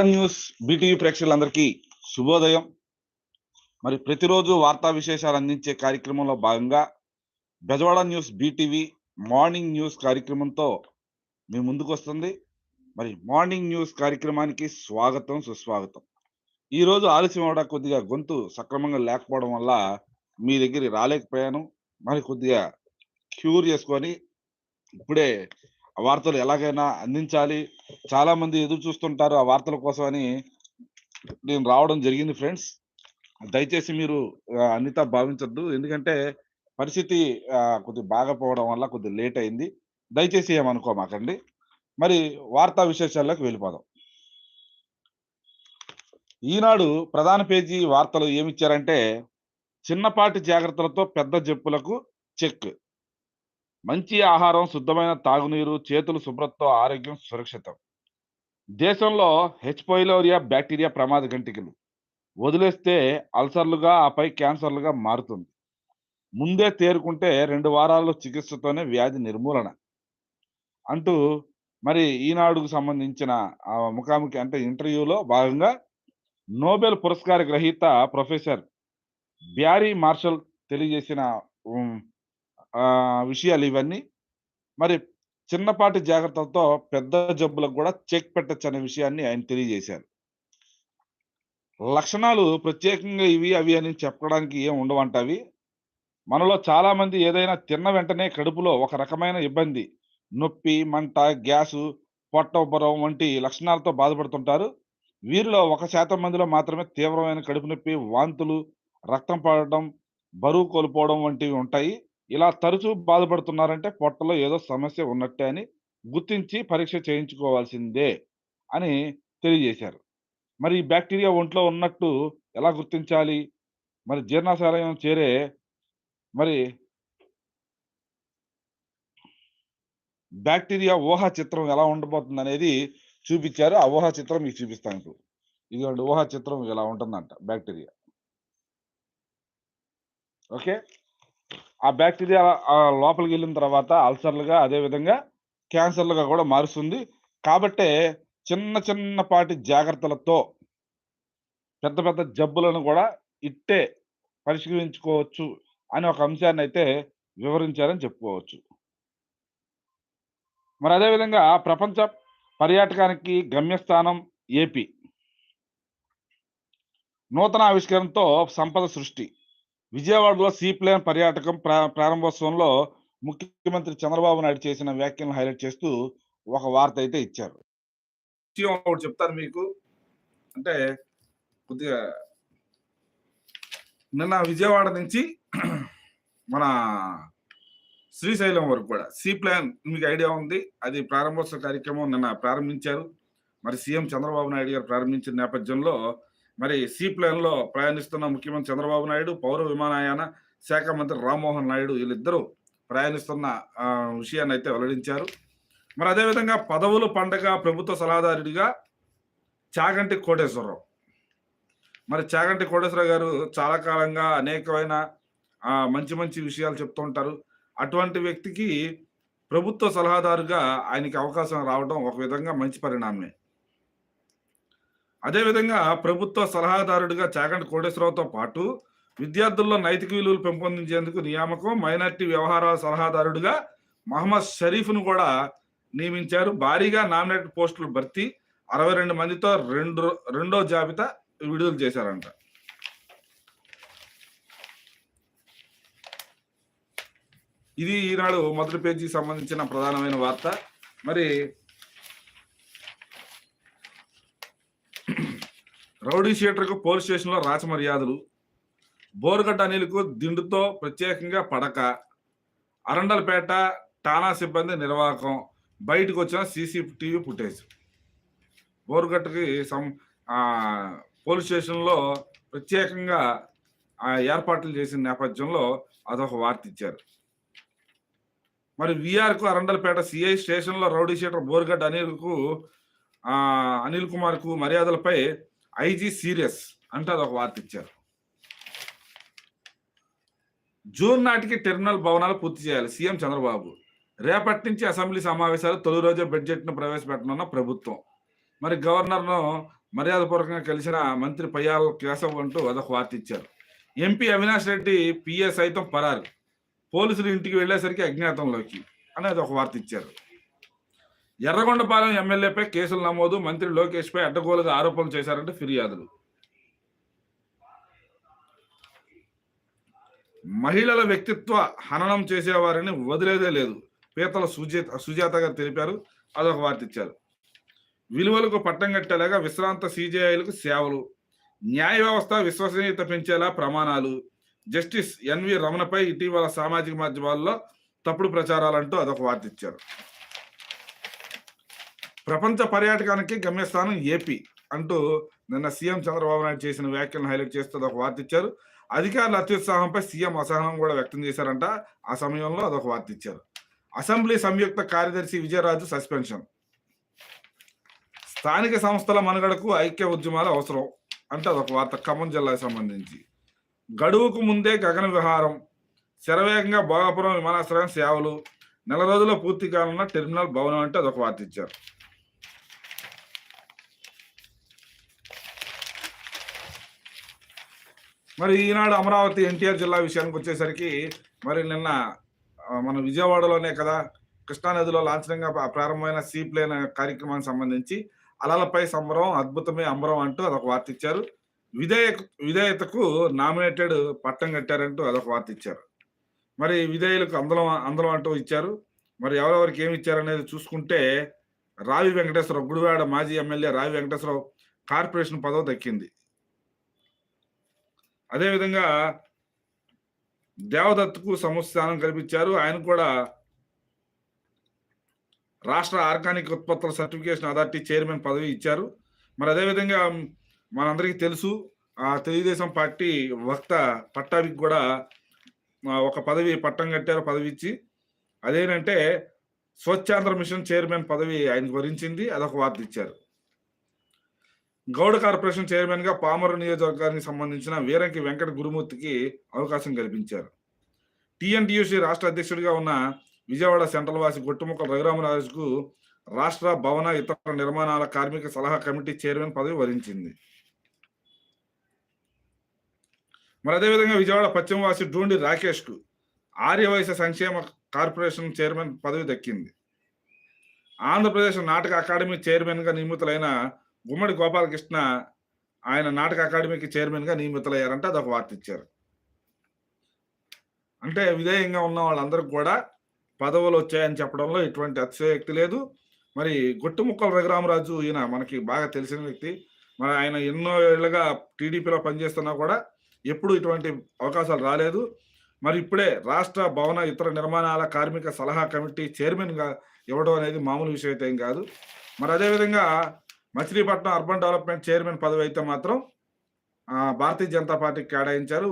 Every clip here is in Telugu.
న్యూస్ బీటీవీ ప్రేక్షకులందరికీ శుభోదయం. మరి ప్రతిరోజు వార్తా విశేషాలు అందించే కార్యక్రమంలో భాగంగా Bezawada news BTV morning news కార్యక్రమంతో మీ ముందుకు వస్తుంది మరి మార్నింగ్ న్యూస్ కార్యక్రమానికి స్వాగతం సుస్వాగతం. ఈరోజు ఆలస్యం అవడా కొద్దిగా గొంతు సక్రమంగా లేకపోవడం వల్ల మీ దగ్గరికి రాలేకపోయాను. మరి కొద్దిగా క్యూర్ చేసుకొని ఇప్పుడే వార్తలు ఎలాగైనా అందించాలి. చాలా మంది ఎదురు చూస్తుంటారు ఆ వార్తల కోసం అని నేను రావడం జరిగింది ఫ్రెండ్స్. దయచేసి మీరు అనిత అన్నితా ఎందుకంటే పరిస్థితి కొద్ది కొద్దిగా బాగపోవడం వల్ల కొద్దిగా లేట్ అయింది. దయచేసి ఏమనుకోమాకండి. మరి వార్తా విశేషాల్లోకి వెళ్ళిపోదాం. ఈనాడు ప్రధాన పేజీ వార్తలు ఏమిచ్చారంటే చిన్నపాటి జాగ్రత్తలతో పెద్ద జప్పులకు చెక్. మంచి ఆహారం శుద్ధమైన తాగునీరు చేతులు శుభ్రతతో ఆరోగ్యం సురక్షితం. దేశంలో హెచ్ బ్యాక్టీరియా ప్రమాద గంటికలు. వదిలేస్తే అల్సర్లుగా ఆపై క్యాన్సర్లుగా మారుతుంది. ముందే తేరుకుంటే రెండు వారాల్లో చికిత్సతోనే వ్యాధి నిర్మూలన. అంటూ మరి ఈనాడుకు సంబంధించిన ఆ ముఖాముఖి అంటే ఇంటర్వ్యూలో భాగంగా నోబెల్ పురస్కార గ్రహీత ప్రొఫెసర్ బ్యారీ మార్షల్ తెలియజేసిన విషయాలు ఇవన్నీ. మరి చిన్నపాటి జాగ్రత్తలతో పెద్ద జబ్బులకు కూడా చెక్ పెట్టచ్చు అనే విషయాన్ని ఆయన తెలియజేశారు. లక్షణాలు ప్రత్యేకంగా ఇవి అవి అని చెప్పడానికి ఏం ఉండవంటవి మనలో చాలామంది ఏదైనా తిన్న వెంటనే కడుపులో ఒక రకమైన ఇబ్బంది. నొప్పి మంట గ్యాసు పొట్ట ఉబ్బరం వంటి లక్షణాలతో బాధపడుతుంటారు. వీరిలో ఒక శాతం మందిలో మాత్రమే తీవ్రమైన కడుపు నొప్పి వాంతులు రక్తం పడడం బరువు కోల్పోవడం వంటివి ఉంటాయి. ఇలా తరచూ బాధపడుతున్నారంటే పొట్టలో ఏదో సమస్య ఉన్నట్టే అని గుర్తించి పరీక్ష చేయించుకోవాల్సిందే అని తెలియజేశారు. మరి ఈ బ్యాక్టీరియా ఒంట్లో ఉన్నట్టు ఎలా గుర్తించాలి? మరి జీర్ణాశయం చేరే మరి బ్యాక్టీరియా ఊహా చిత్రం ఎలా ఉండబోతుంది అనేది చూపించారు. ఆ ఊహా చిత్రం మీకు చూపిస్తాను ఇప్పుడు. ఇదిగోండి ఊహా చిత్రం ఇలా ఉంటుందంట బ్యాక్టీరియా. ఓకే? ఆ బ్యాక్టీరియా ఆ లోపలికి వెళ్ళిన తర్వాత అల్సర్లుగా అదే విధంగా క్యాన్సర్లుగా కూడా మారుస్తుంది. కాబట్టే చిన్న చిన్నపాటి జాగ్రత్తలతో పెద్ద పెద్ద జబ్బులను కూడా ఇట్టే పరిష్కరించుకోవచ్చు అనే ఒక అంశాన్ని అయితే వివరించారని చెప్పుకోవచ్చు. మరి అదే విధంగా ప్రపంచ పర్యాటకానికి గమ్యస్థానం ఏపీ. నూతన ఆవిష్కరణతో సంపద సృష్టి. విజయవాడలో సీ ప్లేన్ పర్యాటకం ప్రారంభోత్సవంలో ముఖ్యమంత్రి చంద్రబాబు నాయుడు చేసిన వ్యాఖ్యలను హైలైట్ చేస్తూ ఒక వార్త అయితే ఇచ్చారు. విషయం ఒకటి చెప్తాను మీకు. అంటే కొద్దిగా నిన్న విజయవాడ నుంచి మన శ్రీశైలం వరకు కూడా సీ ప్లాన్ మీకు ఐడియా ఉంది. అది ప్రారంభోత్సవ కార్యక్రమం నిన్న ప్రారంభించారు. మరి సీఎం చంద్రబాబు నాయుడు గారు ప్రారంభించిన నేపథ్యంలో మరి సీ ప్లాన్లో ప్రయాణిస్తున్న ముఖ్యమంత్రి చంద్రబాబు నాయుడు పౌర విమానయాన శాఖ మంత్రి రామ్మోహన్ నాయుడు వీళ్ళిద్దరూ ప్రయాణిస్తున్న విషయాన్ని అయితే వెల్లడించారు. మరి అదేవిధంగా పదవులు పండగ ప్రభుత్వ సలహాదారుడిగా చాగంటి కోటేశ్వరరావు. మరి చాగంటి కోటేశ్వరరావు గారు చాలా కాలంగా అనేకమైన మంచి మంచి విషయాలు చెప్తూ ఉంటారు. అటువంటి వ్యక్తికి ప్రభుత్వ సలహాదారుగా ఆయనకి అవకాశం రావడం ఒక విధంగా మంచి పరిణామమే అదేవిధంగా ప్రభుత్వ సలహాదారుడిగా చాగంటి కోటేశ్వరరావుతో పాటు విద్యార్థుల్లో నైతిక విలువలు పెంపొందించేందుకు నియామకం మైనార్టీ వ్యవహారాల సలహాదారుడిగా మహమ్మద్ షరీఫ్ను కూడా నియమించారు. భారీగా నామినేట్ పోస్టులు భర్తీ అరవై రెండు మందితో రెండు రెండో జాబితా విడుదల చేశారంట. ఇది ఈనాడు మొదటి పేజీకి సంబంధించిన ప్రధానమైన వార్త. మరి రౌడీ షీటర్కు పోలీస్ స్టేషన్లో రాచమర్యాదలు. బోరుగడ్డ అనిల్కు దిండుతో ప్రత్యేకంగా పడక. అరండలపేట టానా సిబ్బంది నిర్వాహకం. బయటకు వచ్చిన సీసీటీవీ ఫుటేజ్. బోరుగట్టకి సం పోలీస్ స్టేషన్లో ప్రత్యేకంగా ఆ, ఏర్పాట్లు చేసిన నేపథ్యంలో అదొక వార్త ఇచ్చారు. మరి విఆర్కు అరండలపేట సిఐ స్టేషన్లో రౌడీ షీటర్ బోరుగడ్డ అనిల్కు అనిల్ కుమార్కు మర్యాదలపై ఐజీ సీరియస్ అంటే అదొక వార్త ఇచ్చారు. జూన్ నాటికి టెర్మినల్ భవనాలు పూర్తి చేయాలి. సీఎం చంద్రబాబు. రేపటి నుంచి అసెంబ్లీ సమావేశాలు తొలి రోజే బడ్జెట్ను ప్రవేశపెట్టనున్న ప్రభుత్వం. మరి గవర్నర్ను మర్యాదపూర్వకంగా కలిసిన మంత్రి పయ్యాల కేశవ్ అంటూ అదొక వార్త ఇచ్చారు. ఎంపీ అవినాష్ రెడ్డి పిఎస్ సైతం పరారు. పోలీసులు ఇంటికి వెళ్ళేసరికి అజ్ఞాతంలోకి అనేది ఒక వార్త ఇచ్చారు. ఎర్రగొండపాలెం ఎమ్మెల్యేపై కేసులు నమోదు మంత్రి లోకేష్ పై అడ్డగోలుగా ఆరోపణలు చేశారంటే ఫిర్యాదులు. మహిళల వ్యక్తిత్వ హననం చేసేవారిని వదిలేదే లేదు. పీతల సుజాత సుజాత గారు తెలిపారు. అదొక వార్త ఇచ్చారు విలువలకు పట్టం కట్టేలాగా విశ్రాంత సిజేఐలకు సేవలు న్యాయ వ్యవస్థ విశ్వసనీయత పెంచేలా ప్రమాణాలు జస్టిస్ ఎన్వి రమణపై ఇటీవల సామాజిక మాధ్యమాల్లో తప్పుడు ప్రచారాలంటూ అదొక వార్త ఇచ్చారు ప్రపంచ పర్యాటకానికి గమ్యస్థానం ఏపీ అంటూ నిన్న సీఎం చంద్రబాబు నాయుడు చేసిన వ్యాఖ్యలను హైలైట్ చేస్తూ అదొక వార్త ఇచ్చారు. అధికారుల అత్యుత్సాహంపై సీఎం అసహనం కూడా వ్యక్తం చేశారంట. ఆ సమయంలో అదొక వార్త ఇచ్చారు. అసెంబ్లీ సంయుక్త కార్యదర్శి విజయరాజు సస్పెన్షన్. స్థానిక సంస్థల మనుగడకు ఐక్య ఉద్యమాలు అవసరం అంటే అదొక వార్త ఖమ్మం జిల్లాకు సంబంధించి. గడువుకు ముందే గగన విహారం శరవేగంగా భోగాపురం విమానాశ్రయం సేవలు నెల రోజుల్లో పూర్తి కానున్న టెర్మినల్ భవనం అంటే అదొక వార్త ఇచ్చారు. మరి ఈనాడు అమరావతి ఎన్టీఆర్ జిల్లా విషయానికి వచ్చేసరికి మరి నిన్న మన విజయవాడలోనే కదా కృష్ణానదిలో లాంఛనంగా ప్రారంభమైన సీ ప్లేన్ కార్యక్రమానికి సంబంధించి అలలపై సంబరం అద్భుతమే అంబరం అంటూ అదొక వార్త ఇచ్చారు. విధేయ విధేయతకు నామినేటెడ్ పట్టం కట్టారంటూ అదొక వార్త ఇచ్చారు. మరి విధేయులకు అందలం అందలం అంటూ ఇచ్చారు. మరి ఎవరెవరికి ఏమి ఇచ్చారనేది చూసుకుంటే రావి వెంకటేశ్వరరావు గుడివాడ మాజీ ఎమ్మెల్యే రావి వెంకటేశ్వరరావు కార్పొరేషన్ పదవి దక్కింది. అదేవిధంగా దేవదత్తుకు సమస్యానం కల్పించారు. ఆయన కూడా రాష్ట్ర ఆర్గానిక్ ఉత్పత్తుల సర్టిఫికేషన్ అథారిటీ చైర్మన్ పదవి ఇచ్చారు. మరి అదేవిధంగా మనందరికీ తెలుసు ఆ తెలుగుదేశం పార్టీ వక్త పట్టాభికి కూడా ఒక పదవి పట్టం కట్టారు పదవి ఇచ్చి. అదేంటంటే స్వచ్ఛాంధ్ర మిషన్ చైర్మన్ పదవి ఆయనకు వరించింది అదొక వార్త ఇచ్చారు. గౌడ కార్పొరేషన్ చైర్మన్గా పామరు నియోజకవర్గానికి సంబంధించిన వీరంకి వెంకట గురుమూర్తికి అవకాశం కల్పించారు. టిఎన్టీయూసీ రాష్ట్ర అధ్యక్షుడిగా ఉన్న విజయవాడ సెంట్రల్ వాసి గొట్టుముక్కల రఘురామరాజుకు రాష్ట్ర భవన ఇతర నిర్మాణాల కార్మిక సలహా కమిటీ చైర్మన్ పదవి వరించింది. మరి అదేవిధంగా విజయవాడ పశ్చిమ వాసి డూండి రాకేష్కు ఆర్యవైశ్య సంక్షేమ కార్పొరేషన్ చైర్మన్ పదవి దక్కింది. ఆంధ్రప్రదేశ్ నాటక అకాడమీ చైర్మన్గా నియమితులైన గుమ్మడి గోపాలకృష్ణ ఆయన నాటక అకాడమీకి చైర్మన్గా నియమితులయ్యారంటే అదొక వార్త ఇచ్చారు అంటే విధేయంగా ఉన్న వాళ్ళందరికీ కూడా పదవులు వచ్చాయని చెప్పడంలో ఎటువంటి అతిశయక్తి లేదు. మరి గొట్టుముక్కల రఘురామరాజు ఈయన మనకి బాగా తెలిసిన వ్యక్తి. మరి ఆయన ఎన్నో ఏళ్ళుగా టీడీపీలో పనిచేస్తున్నా కూడా ఎప్పుడు ఇటువంటి అవకాశాలు రాలేదు. మరి ఇప్పుడే రాష్ట్ర భవన ఇతర నిర్మాణాల కార్మిక సలహా కమిటీ చైర్మన్గా ఇవ్వడం అనేది మామూలు విషయం అయితే ఏం కాదు. మరి అదేవిధంగా మచిలీపట్నం అర్బన్ డెవలప్మెంట్ చైర్మన్ పదవి అయితే మాత్రం భారతీయ జనతా పార్టీకి కేటాయించారు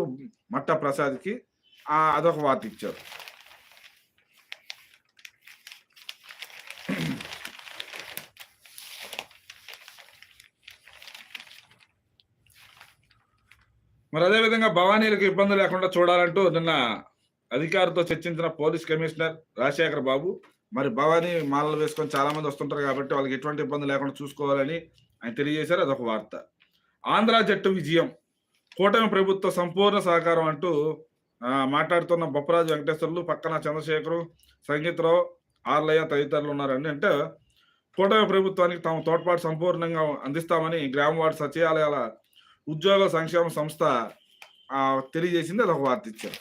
మట్ట ప్రసాద్కి. అదొక వార్త ఇచ్చారు. మరి అదేవిధంగా భవానీలకు ఇబ్బంది లేకుండా చూడాలంటూ నిన్న అధికారితో చర్చించిన పోలీస్ కమిషనర్ రాజశేఖర్ బాబు మరి భవానీ మాలలు వేసుకొని చాలా మంది వస్తుంటారు కాబట్టి వాళ్ళకి ఎటువంటి ఇబ్బంది లేకుండా చూసుకోవాలని ఆయన తెలియజేశారు. అదొక వార్త. ఆంధ్ర జట్టు విజయం. కూటమి ప్రభుత్వ సంపూర్ణ సహకారం అంటూ మాట్లాడుతున్న బొప్పరాజు వెంకటేశ్వర్లు పక్కన చంద్రశేఖరు సంగీతరావు ఆర్లయ్య తదితరులు ఉన్నారండి. అంటే కూటమి ప్రభుత్వానికి తమ తోడ్పాటు సంపూర్ణంగా అందిస్తామని గ్రామ వార్డు సచివాలయాల ఉద్యోగ సంక్షేమ సంస్థ తెలియజేసింది. అదొక వార్త ఇచ్చారు.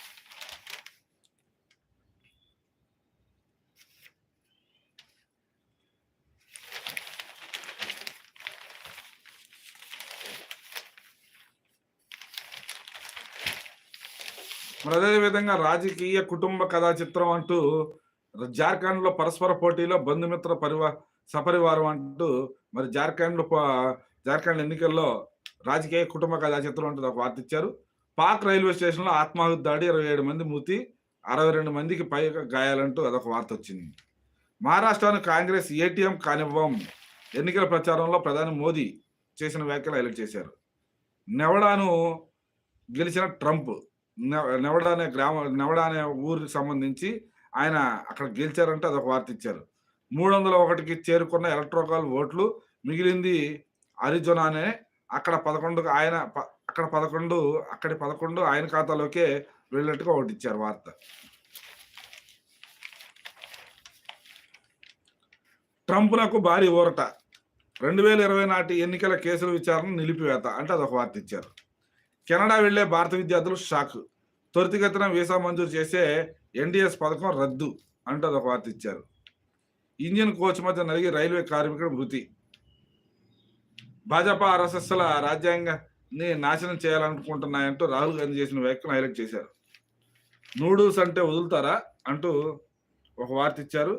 మరి అదే విధంగా రాజకీయ కుటుంబ కథా చిత్రం అంటూ జార్ఖండ్లో పరస్పర పోటీలో బంధుమిత్ర పరివా సపరివారం అంటూ మరి జార్ఖండ్ ప- జార్ఖండ్ ఎన్నికల్లో రాజకీయ కుటుంబ కథా చిత్రం అంటూ ఒక వార్త ఇచ్చారు. పాక్ రైల్వే స్టేషన్లో ఆత్మాహుతి దాడి ఇరవై ఏడు మంది మూతి అరవై రెండు మందికి పైగా గాయాలంటూ అదొక వార్త వచ్చింది. మహారాష్ట్రను కాంగ్రెస్ ఏటీఎం కానివ్వం ఎన్నికల ప్రచారంలో ప్రధాని మోదీ చేసిన వ్యాఖ్యలు హైలైట్ చేశారు. నెవడాను గెలిచిన ట్రంప్ నెవడా అనే గ్రామ నెవడా అనే ఊరికి సంబంధించి ఆయన అక్కడ గెలిచారంటే అదొక వార్త ఇచ్చారు. మూడు వందల ఒకటికి చేరుకున్న ఎలక్ట్రోకాల్ ఓట్లు మిగిలింది అరిజోనానే. అక్కడ పదకొండు ఆయన ప- అక్కడ పదకొండు అక్కడి పదకొండు ఆయన ఖాతాలోకే వెళ్ళినట్టుగా ఒకటి ఇచ్చారు వార్త. ట్రంప్నకు భారీ ఊరట. రెండు వేల ఇరవై నాటి ఎన్నికల కేసుల విచారణ నిలిపివేత అంటే అదొక వార్త ఇచ్చారు. కెనడా వెళ్ళే భారత విద్యార్థులు షాక్. త్వరితగతిన వీసా మంజూరు చేసే ఎన్డీఎస్ పథకం రద్దు అంటూ అదొక వార్త ఇచ్చారు. ఇంజన్ కోచ్ మధ్య నలిగి రైల్వే కార్మికుడు మృతి. భాజపా ఆర్ఎస్ఎస్ల రాజ్యాంగాన్ని నాశనం చేయాలనుకుంటున్నాయంటూ రాహుల్ గాంధీ చేసిన వ్యాఖ్యలు హైలైట్ చేశారు. నూడుల్స్ అంటే వదులుతారా అంటూ ఒక వార్త ఇచ్చారు.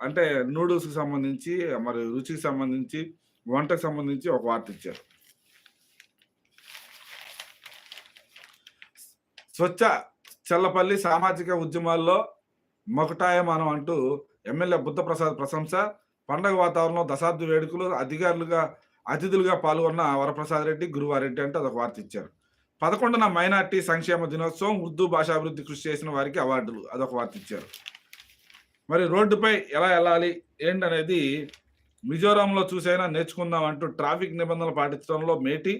అంటే నూడుల్స్కి సంబంధించి మరి రుచికి సంబంధించి వంటకు సంబంధించి ఒక వార్త ఇచ్చారు. స్వచ్ఛ చల్లపల్లి సామాజిక ఉద్యమాల్లో మనం అంటూ ఎమ్మెల్యే బుద్ధప్రసాద్ ప్రశంస పండగ వాతావరణంలో దశాబ్ది వేడుకలు అధికారులుగా అతిథులుగా పాల్గొన్న వరప్రసాద్ రెడ్డి గురువారెడ్డి అంటే అదొక వార్త ఇచ్చారు. పదకొండున మైనార్టీ సంక్షేమ దినోత్సవం ఉర్దూ భాషాభివృద్ధి కృషి చేసిన వారికి అవార్డులు అదొక వార్త ఇచ్చారు. మరి రోడ్డుపై ఎలా వెళ్ళాలి ఏంటనేది మిజోరాంలో చూసైనా నేర్చుకుందాం అంటూ ట్రాఫిక్ నిబంధనలు పాటించడంలో మేటి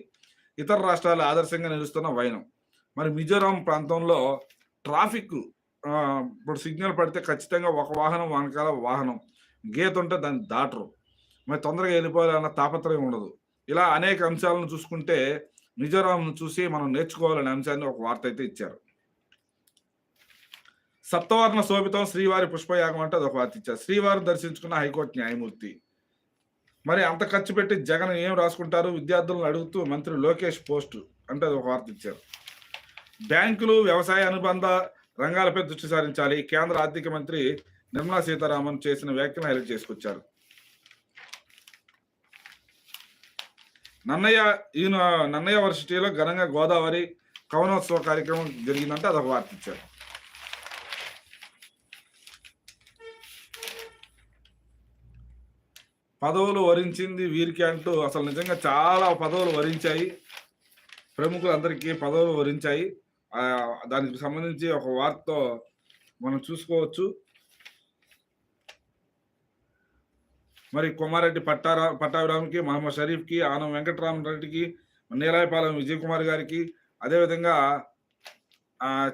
ఇతర రాష్ట్రాలు ఆదర్శంగా నిలుస్తున్న వైనం. మరి మిజోరాం ప్రాంతంలో ట్రాఫిక్ ఇప్పుడు సిగ్నల్ పడితే ఖచ్చితంగా ఒక వాహనం వెనకాల వాహనం. గీత ఉంటే దాన్ని దాటరు. మరి తొందరగా వెళ్ళిపోవాలన్న తాపత్రయం ఉండదు. ఇలా అనేక అంశాలను చూసుకుంటే మిజోరాంను చూసి మనం నేర్చుకోవాలనే అంశాన్ని ఒక వార్త అయితే ఇచ్చారు. సప్తవర్ణ శోభితం శ్రీవారి పుష్పయాగం అంటే అదొక వార్త ఇచ్చారు. శ్రీవారు దర్శించుకున్న హైకోర్టు న్యాయమూర్తి. మరి అంత ఖర్చు పెట్టి జగన్ ఏం రాసుకుంటారు? విద్యార్థులను అడుగుతూ మంత్రి లోకేష్ పోస్టు అంటే అది ఒక వార్త ఇచ్చారు. బ్యాంకులు వ్యవసాయ అనుబంధ రంగాలపై దృష్టి సారించాలి. కేంద్ర ఆర్థిక మంత్రి నిర్మలా సీతారామన్ చేసిన వ్యాఖ్యలు హైలైట్ చేసుకొచ్చారు. నన్నయ్య ఈయన నన్నయ్య వర్సిటీలో ఘనంగా గోదావరి కవనోత్సవ కార్యక్రమం జరిగిందంటే అదొక వార్త ఇచ్చారు. పదవులు వరించింది వీరికి అంటూ అసలు నిజంగా చాలా పదవులు వరించాయి. ప్రముఖులందరికీ పదవులు వరించాయి. దానికి సంబంధించి ఒక వార్త మనం చూసుకోవచ్చు. మరి కుమారెడ్డి పట్టారా పట్టాభిరామ్కి మహమ్మద్ షరీఫ్కి ఆనం వెంకటరామరెడ్డికి నీలాయపాలెం విజయ్ కుమార్ గారికి అదేవిధంగా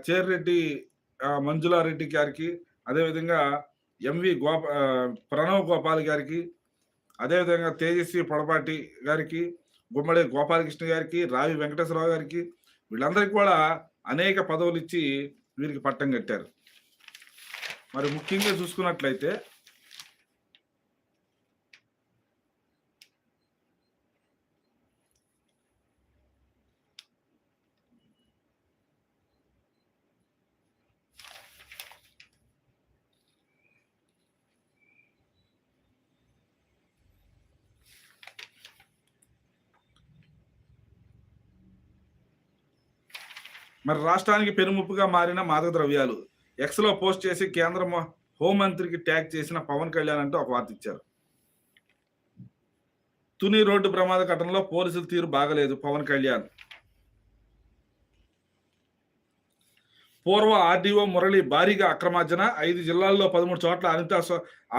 చేర్రెడ్డి మంజులారెడ్డి గారికి అదేవిధంగా ఎంవి గోప ప్రణవ్ గోపాల్ గారికి అదేవిధంగా తేజస్వి పొడపాటి గారికి గుమ్మడి గోపాలకృష్ణ గారికి రావి వెంకటేశ్వరరావు గారికి వీళ్ళందరికీ కూడా అనేక పదవులు ఇచ్చి వీరికి పట్టం కట్టారు. మరి ముఖ్యంగా చూసుకున్నట్లయితే మరి రాష్ట్రానికి పెనుముప్పుగా మారిన మాదక ద్రవ్యాలు ఎక్స్లో పోస్ట్ చేసి కేంద్ర హోంమంత్రికి ట్యాగ్ చేసిన పవన్ కళ్యాణ్ అంటూ ఒక వార్త ఇచ్చారు. తుని రోడ్డు ప్రమాద ఘటనలో పోలీసుల తీరు బాగలేదు పవన్ కళ్యాణ్. పూర్వ ఆర్డీఓ మురళి భారీగా అక్రమార్జన ఐదు జిల్లాల్లో పదమూడు చోట్ల అనిత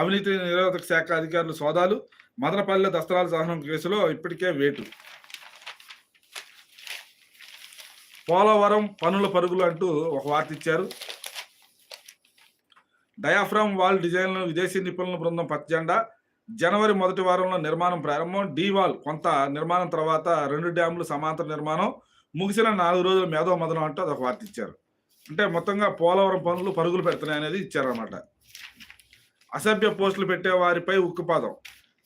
అవినీతి నిరోధక శాఖ అధికారులు సోదాలు మదనపల్లె దస్తరాల సహనం కేసులో ఇప్పటికే వేటు. పోలవరం పనుల పరుగులు అంటూ ఒక వార్త ఇచ్చారు. డయాఫ్రామ్ వాల్ డిజైన్లను విదేశీ నిపుణుల బృందం పచ్చజెండా. జనవరి మొదటి వారంలో నిర్మాణం ప్రారంభం. డీ వాల్ కొంత నిర్మాణం తర్వాత రెండు డ్యాములు సమాంతర నిర్మాణం. ముగిసిన నాలుగు రోజుల మేధో మదనం అంటూ అదొక వార్త ఇచ్చారు. అంటే మొత్తంగా పోలవరం పనులు పరుగులు పెడుతున్నాయి అనేది ఇచ్చారన్నమాట. అసభ్య పోస్టులు పెట్టే వారిపై ఉక్కుపాదం.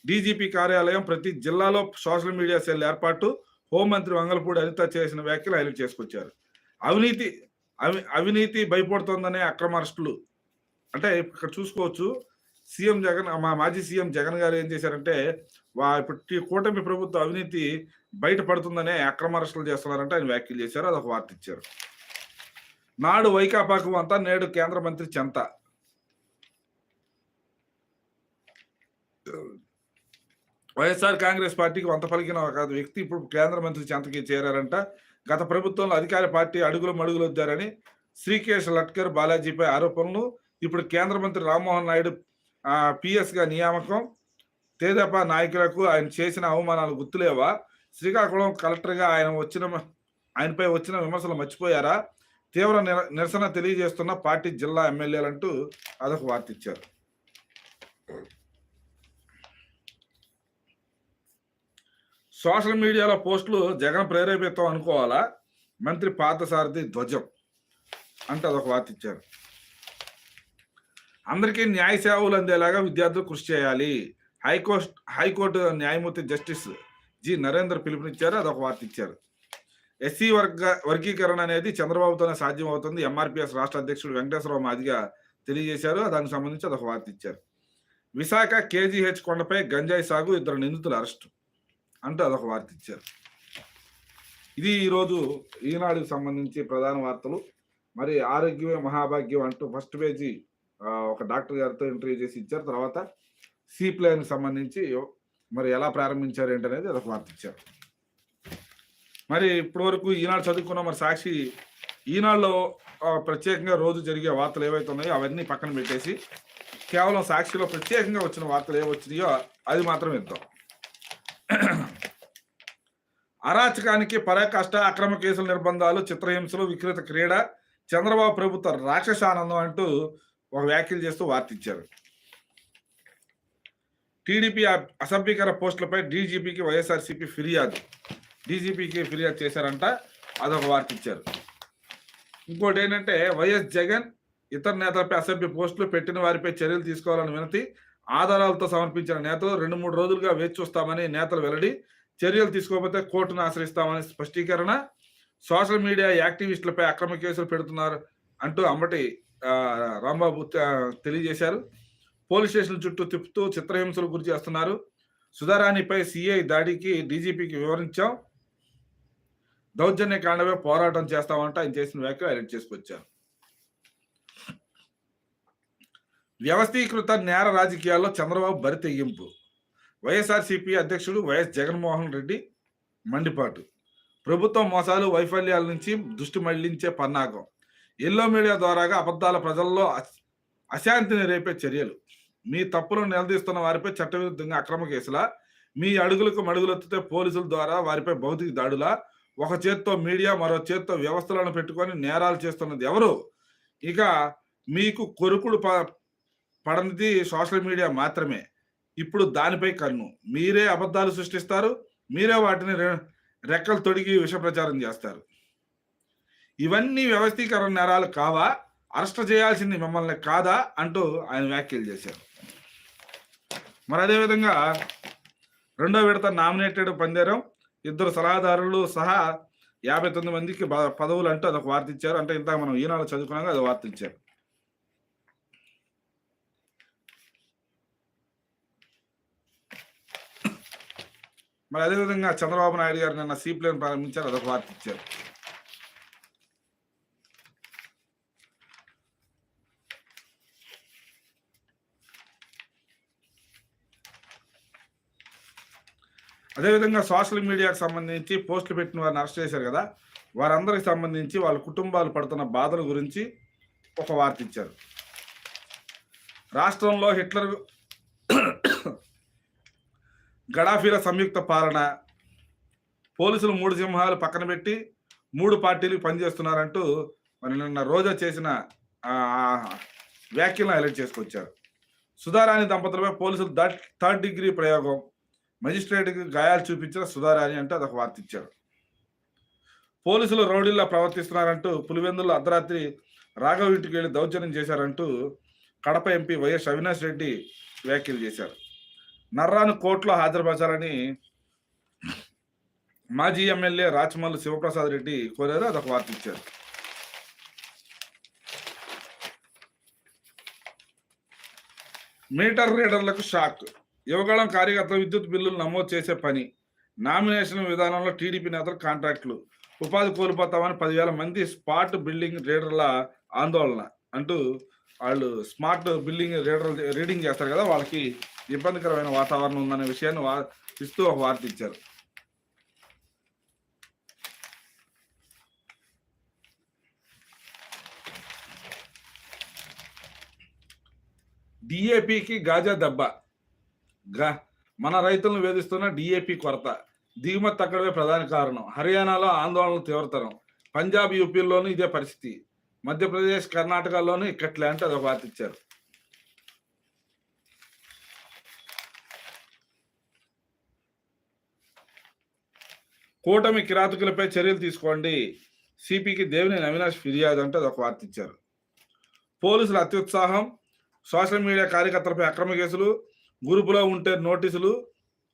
డీజీపీ కార్యాలయం ప్రతి జిల్లాలో సోషల్ మీడియా సెల్ ఏర్పాటు. హోంమంత్రి వంగలపూడి అనిత చేసిన వ్యాఖ్యలు హైలైట్ చేసుకొచ్చారు. అవినీతి అవి అవినీతి భయపడుతోందనే అక్రమ అరెస్టులు అంటే ఇక్కడ చూసుకోవచ్చు సీఎం జగన్ మా మాజీ సీఎం జగన్ గారు ఏం చేశారంటే వా ఇప్పుడు కూటమి ప్రభుత్వ అవినీతి బయటపడుతుందనే అక్రమ అరెస్టులు చేస్తున్నారంటే ఆయన వ్యాఖ్యలు చేశారు అదొక వార్త ఇచ్చారు. నాడు వైకాపాకు అంతా నేడు కేంద్ర మంత్రి చెంత. వైఎస్ఆర్ కాంగ్రెస్ పార్టీకి వంత పలికిన ఒక వ్యక్తి ఇప్పుడు కేంద్ర మంత్రి చెంతకి చేరారంట. గత ప్రభుత్వంలో అధికార పార్టీ అడుగులు మడుగులు వద్దారని శ్రీకేష్ లట్కర్ బాలాజీపై ఆరోపణలు. ఇప్పుడు కేంద్ర మంత్రి రామ్మోహన్ నాయుడు పిఎస్గా నియామకం. తేదప నాయకులకు ఆయన చేసిన అవమానాలు గుర్తులేవా? శ్రీకాకుళం కలెక్టర్గా ఆయన వచ్చిన ఆయనపై వచ్చిన విమర్శలు మర్చిపోయారా? తీవ్ర నిర- నిరసన తెలియజేస్తున్న పార్టీ జిల్లా ఎమ్మెల్యేలంటూ అదొక వార్త ఇచ్చారు. సోషల్ మీడియాలో పోస్టులు జగన్ ప్రేరేపితం అనుకోవాలా? మంత్రి పార్థసారథి ధ్వజం అంటే అదొక వార్త ఇచ్చారు. అందరికీ న్యాయ సేవలు అందేలాగా విద్యార్థులు కృషి చేయాలి. హైకోర్టు హైకోర్టు న్యాయమూర్తి జస్టిస్ జి నరేందర్ పిలుపునిచ్చారు అదొక వార్త ఇచ్చారు. ఎస్సీ వర్గ వర్గీకరణ అనేది చంద్రబాబుతోనే సాధ్యం అవుతుంది ఎంఆర్పిఎస్ రాష్ట్ర అధ్యక్షుడు వెంకటేశ్వరరావు మాదిగా తెలియజేశారు దానికి సంబంధించి అదొక వార్త ఇచ్చారు. విశాఖ కేజీహెచ్ కొండపై గంజాయి సాగు ఇద్దరు నిందితులు అరెస్టు. అంటూ అదొక వార్త ఇచ్చారు. ఇది ఈరోజు ఈనాడుకి సంబంధించి ప్రధాన వార్తలు. మరి ఆరోగ్యమే మహాభాగ్యం అంటూ ఫస్ట్ పేజీ ఒక డాక్టర్ గారితో ఇంటర్వ్యూ చేసి ఇచ్చారు. తర్వాత సి ప్లాన్కి సంబంధించి మరి ఎలా ప్రారంభించారు ఏంటనేది అదొక వార్త ఇచ్చారు. మరి ఇప్పటి వరకు ఈనాడు చదువుకున్న మరి సాక్షి ఈనాడులో ప్రత్యేకంగా రోజు జరిగే వార్తలు ఏవైతే ఉన్నాయో అవన్నీ పక్కన పెట్టేసి కేవలం సాక్షిలో ప్రత్యేకంగా వచ్చిన వార్తలు ఏవి వచ్చినాయో అది మాత్రం ఇద్దాం. అరాచకానికి పరాకాష్ట అక్రమ కేసుల నిర్బంధాలు చిత్రహింసలు వికృత క్రీడ చంద్రబాబు ప్రభుత్వ రాక్షసానందం అంటూ ఒక వ్యాఖ్యలు చేస్తూ వార్త ఇచ్చారు టీడీపీ అసభ్యకర పోస్టులపై డీజీపీకి వైఎస్ఆర్సీపీ ఫిర్యాదు. డీజీపీకి ఫిర్యాదు చేశారంట అదొక వార్త ఇచ్చారు ఇంకోటి ఏంటంటే వైఎస్ జగన్ ఇతర నేతలపై అసభ్య పోస్టులు పెట్టిన వారిపై చర్యలు తీసుకోవాలని వినతి ఆధారాలతో సమర్పించిన నేతలు రెండు మూడు రోజులుగా వేచి చూస్తామని నేతలు వెల్లడి చర్యలు తీసుకోకపోతే కోర్టును ఆశ్రయిస్తామని స్పష్టీకరణ. సోషల్ మీడియా యాక్టివిస్టులపై అక్రమ కేసులు పెడుతున్నారు అంటూ అమ్మటి రాంబాబు తెలియజేశారు. పోలీస్ స్టేషన్ చుట్టూ తిప్పుతూ చిత్రహింసలు గురి చేస్తున్నారు. సుధారాణిపై సిఐ దాడికి డీజీపీకి వివరించాం. దౌర్జన్య కాండమే పోరాటం చేస్తామంటే. ఆయన చేసిన వ్యాఖ్యలు హైలైట్ చేసుకొచ్చారు. వ్యవస్థీకృత నేర రాజకీయాల్లో చంద్రబాబు బరి తెగింపు. వైఎస్ఆర్సీపీ అధ్యక్షుడు వైఎస్ జగన్మోహన్ రెడ్డి మండిపాటు. ప్రభుత్వం మోసాలు వైఫల్యాల నుంచి దృష్టి మళ్ళించే పన్నాగం. ఎల్లో మీడియా ద్వారాగా అబద్ధాల ప్రజల్లో అశాంతిని రేపే చర్యలు. మీ తప్పులను నిలదీస్తున్న వారిపై చట్టవిరుద్ధంగా అక్రమ కేసులా? మీ అడుగులకు మడుగులెత్తితే పోలీసుల ద్వారా వారిపై భౌతిక దాడులా? ఒక చేత్తో మీడియా మరో చేత్తో వ్యవస్థలను పెట్టుకొని నేరాలు చేస్తున్నది ఎవరు? ఇక మీకు కొరుకుడు ప- పడనిది సోషల్ మీడియా మాత్రమే. ఇప్పుడు దానిపై కన్ను. మీరే అబద్ధాలు సృష్టిస్తారు మీరే వాటిని రె- రెక్కలు తొడిగి విష ప్రచారం చేస్తారు. ఇవన్నీ వ్యవస్థీకరణ నేరాలు కావా? అరెస్ట్ చేయాల్సింది మిమ్మల్ని కాదా? అంటూ ఆయన వ్యాఖ్యలు చేశారు. మరి అదేవిధంగా రెండో విడత నామినేటెడ్ పందేరం ఇద్దరు సలహాదారులు సహా యాభై తొమ్మిది మందికి పదవులు అంటూ అదొక వార్త ఇచ్చారు. అంటే ఇంత మనం ఈనాడు చదువుకున్నాక అది వార్త ఇచ్చారు. మరి అదేవిధంగా చంద్రబాబు నాయుడు గారు నిన్న సీ ప్లేన్ ప్రారంభించారు అదొక వార్త ఇచ్చారు. అదేవిధంగా సోషల్ మీడియాకు సంబంధించి పోస్టులు పెట్టిన వారిని అరెస్ట్ చేశారు కదా వారందరికి సంబంధించి వాళ్ళ కుటుంబాలు పడుతున్న బాధల గురించి ఒక వార్త ఇచ్చారు. రాష్ట్రంలో హిట్లర్ గడాఫీల సంయుక్త పాలన పోలీసులు మూడు సింహాలు పక్కన పెట్టి మూడు పార్టీలు పనిచేస్తున్నారంటూ మరి నిన్న రోజా చేసిన వ్యాఖ్యలను హైలైట్ చేసుకొచ్చారు. సుధారాణి దంపతులపై పోలీసులు థర్డ్ డిగ్రీ ప్రయోగం మెజిస్ట్రేట్కి గాయాలు చూపించిన సుధారాణి అంటే అదొక వార్త ఇచ్చారు. పోలీసులు రౌడీల్లా ప్రవర్తిస్తున్నారంటూ పులివెందుల్లో అర్ధరాత్రి రాఘవ్ ఇంటికి వెళ్ళి దౌర్జన్యం చేశారంటూ కడప ఎంపీ వైఎస్ అవినాష్ రెడ్డి వ్యాఖ్యలు చేశారు. నర్రాను కోర్టులో హాజరుపరచాలని మాజీ ఎమ్మెల్యే రాచమల్లు శివప్రసాద్ రెడ్డి కోరారు. అదొక వార్త ఇచ్చారు. Metre రీడర్లకు shock. యువగళం కార్యకర్తల విద్యుత్ బిల్లులు నమోదు చేసే పని. నామినేషన్ విధానంలో టీడీపీ నేతలు కాంట్రాక్టులు. ఉపాధి కోల్పోతామని పదివేల మంది స్పాట్ బిల్డింగ్ రీడర్ల ఆందోళన అంటూ వాళ్ళు స్మార్ట్ బిల్డింగ్ రీడర్ రీడింగ్ చేస్తారు కదా వాళ్ళకి ఇబ్బందికరమైన వాతావరణం ఉందనే విషయాన్ని వా ఇస్తూ ఒక వార్త ఇచ్చారు. డిఏపికి గాజా దెబ్బ. గా మన రైతులను వేధిస్తున్న డిఏపి కొరత. దిగుమతి తగ్గడమే ప్రధాన కారణం. హర్యానాలో ఆందోళనలు తీవ్రతరం. పంజాబ్ యూపీల్లోనూ ఇదే పరిస్థితి. మధ్యప్రదేశ్ కర్ణాటకలోనూ ఇక్కట్లే అంటే అదొక వార్త కూటమి కిరాతకులపై చర్యలు తీసుకోండి. సిపికి దేవినేని అవినాష్ ఫిర్యాదు అంటే అదొక వార్త ఇచ్చారు. పోలీసుల అత్యుత్సాహం సోషల్ మీడియా కార్యకర్తలపై అక్రమ కేసులు గ్రూపులో ఉంటే నోటీసులు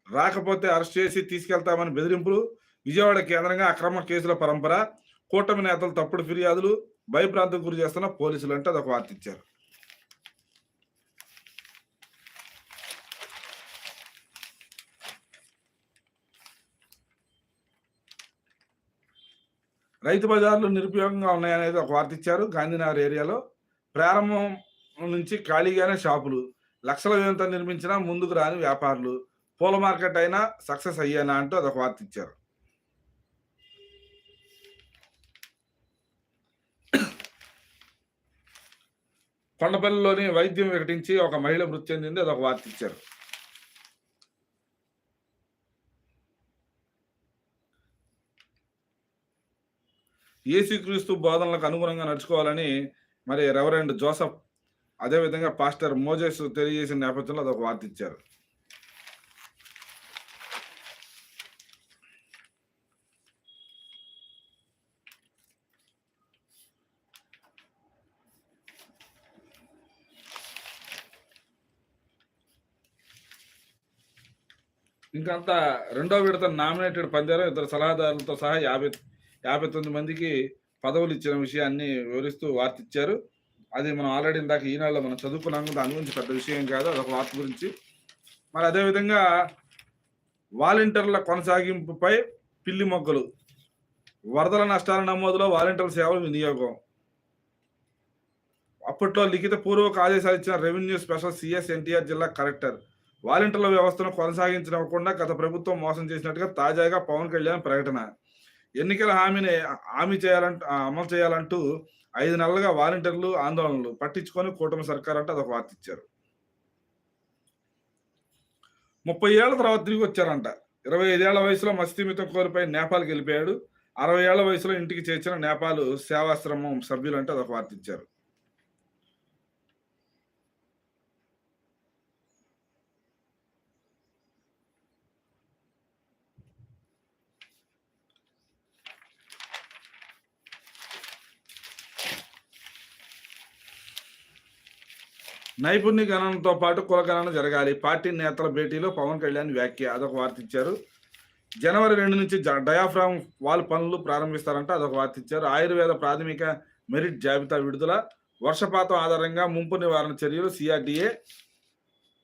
రాకపోతే అరెస్ట్ చేసి తీసుకెళ్తామని బెదిరింపులు విజయవాడ కేంద్రంగా అక్రమ కేసుల పరంపర కూటమి నేతలు తప్పుడు ఫిర్యాదులు భయప్రాంతం గురి చేస్తున్న పోలీసులు అంటే అదొక వార్త ఇచ్చారు. రైతు బజార్లు నిరుపయోగంగా ఉన్నాయనేది ఒక వార్త ఇచ్చారు గాంధీనగర్ ఏరియాలో. ప్రారంభం నుంచి ఖాళీగానే షాపులు. లక్షల వ్యయంతో నిర్మించిన ముందుకు రాని వ్యాపారులు. పూల మార్కెట్ అయినా సక్సెస్ అయ్యానా అంటూ అదొక వార్త ఇచ్చారు. కొండపల్లిలోని వైద్యం వికటించి ఒక మహిళ మృతి చెందింది అదొక వార్త ఇచ్చారు. యేసుక్రీస్తు బోధనలకు అనుగుణంగా నడుచుకోవాలని మరి రెవరెండ్ జోసఫ్ అదేవిధంగా పాస్టర్ మోజెస్ తెలియజేసిన నేపథ్యంలో అదొక వార్త ఇచ్చారు. ఇంకంతా రెండో విడత నామినేటెడ్ పందాలు ఇద్దరు సలహాదారులతో సహా యాభై యాభై తొమ్మిది మందికి పదవులు ఇచ్చిన విషయాన్ని వివరిస్తూ వార్త ఇచ్చారు అది మనం ఆల్రెడీ ఇందాక ఈనాడులో మనం చదువుకున్నాం దాని గురించి పెద్ద విషయం కాదు అదొక వార్త గురించి. మరి అదేవిధంగా వాలంటీర్ల కొనసాగింపుపై పిల్లి మొగ్గలు. వరదల నష్టాల నమోదులో వాలంటీర్ల సేవల వినియోగం అప్పట్లో లిఖిత పూర్వక ఆదేశాలు ఇచ్చిన రెవెన్యూ స్పెషల్ సిఎస్ ఎన్టీఆర్ జిల్లా కలెక్టర్. వాలంటీర్ల వ్యవస్థను కొనసాగించకుండా గత ప్రభుత్వం మోసం చేసినట్టుగా తాజాగా పవన్ కళ్యాణ్ ప్రకటన. ఎన్నికల హామీని హామీ చేయాలంటూ అమలు చేయాలంటూ ఐదు నెలలుగా వాలంటీర్లు ఆందోళనలు పట్టించుకొని కూటమి సర్కార్ అంటే అదొక వార్త ఇచ్చారు. ముప్పై ఏళ్ళ తర్వాత తిరిగి వచ్చారంట. ఇరవై ఐదేళ్ళ వయసులో మస్తిమితం కోల్పోయి నేపాల్కి వెళ్ళిపోయాడు. అరవై ఏళ్ళ వయసులో ఇంటికి చేర్చిన నేపాల్ సేవాశ్రమం సభ్యులు అంటే అదొక వార్త ఇచ్చారు. నైపుణ్య గణనతో పాటు కులగణన జరగాలి. పార్టీ నేతల భేటీలో పవన్ కళ్యాణ్ వ్యాఖ్య అదొక వార్త ఇచ్చారు. జనవరి రెండు నుంచి డయాఫ్రామ్ వాల్ పనులు ప్రారంభిస్తారంట అదొక వార్త ఇచ్చారు. ఆయుర్వేద ప్రాథమిక మెరిట్ జాబితా విడుదల వర్షపాతం ఆధారంగా ముంపు నివారణ చర్యలు సిఆర్డిఏ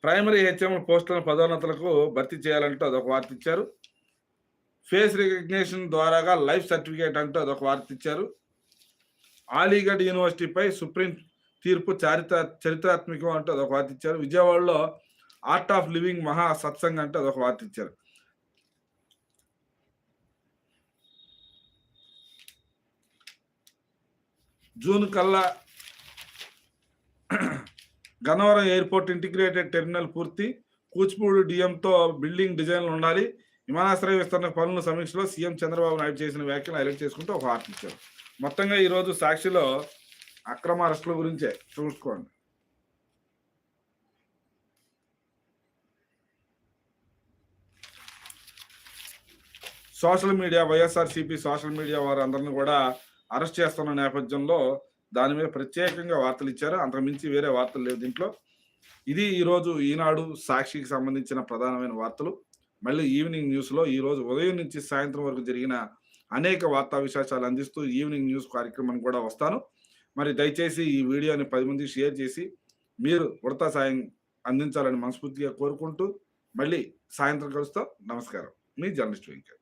ప్రైమరీ హెచ్ఎం పోస్టులను పదోన్నతులకు భర్తీ చేయాలంటూ అదొక వార్త ఇచ్చారు. ఫేస్ రికగ్నిషన్ ద్వారాగా లైఫ్ సర్టిఫికేట్ అంటూ అదొక వార్త ఇచ్చారు. అలీగఢ్ యూనివర్సిటీపై సుప్రీం తీర్పు చారిత్ర చరిత్రాత్మకం అంటే అదొక వార్త ఇచ్చారు. విజయవాడలో ఆర్ట్ ఆఫ్ లివింగ్ మహా సత్సంగ్ అంటే అదొక వార్త ఇచ్చారు. జూన్ కల్లా గన్నవరం ఎయిర్పోర్ట్ ఇంటిగ్రేటెడ్ టెర్మినల్ పూర్తి. కూచిపూడి డిఎంతో బిల్డింగ్ డిజైన్లు ఉండాలి. విమానాశ్రయ విస్తరణ పనుల సమీక్షలో సీఎం చంద్రబాబు నాయుడు చేసిన వ్యాఖ్యలు హైలైట్ చేసుకుంటూ ఒక వార్త ఇచ్చారు. మొత్తంగా ఈరోజు సాక్షిలో అక్రమ అరెస్టుల గురించే. చూసుకోండి. Social media YSRCP social media వారందరిని కూడా అరెస్ట్ చేస్తున్న నేపథ్యంలో దాని మీద ప్రత్యేకంగా వార్తలు ఇచ్చారు. అంతకుమించి వేరే వార్తలు లేవు దీంట్లో. ఇది ఈరోజు ఈనాడు సాక్షికి సంబంధించిన ప్రధానమైన వార్తలు. మళ్ళీ ఈవినింగ్ న్యూస్లో ఈరోజు ఉదయం నుంచి సాయంత్రం వరకు జరిగిన అనేక వార్తా విశేషాలు అందిస్తూ ఈవినింగ్ న్యూస్ కార్యక్రమానికి కూడా వస్తాను. మరి దయచేసి ఈ వీడియోని పది మంది షేర్ చేసి మీరు ఉడతా సాయం అందించాలని మనస్ఫూర్తిగా కోరుకుంటూ మళ్ళీ సాయంత్రం కలుస్తాం. నమస్కారం. మీ జర్నలిస్ట్ వెంకట్.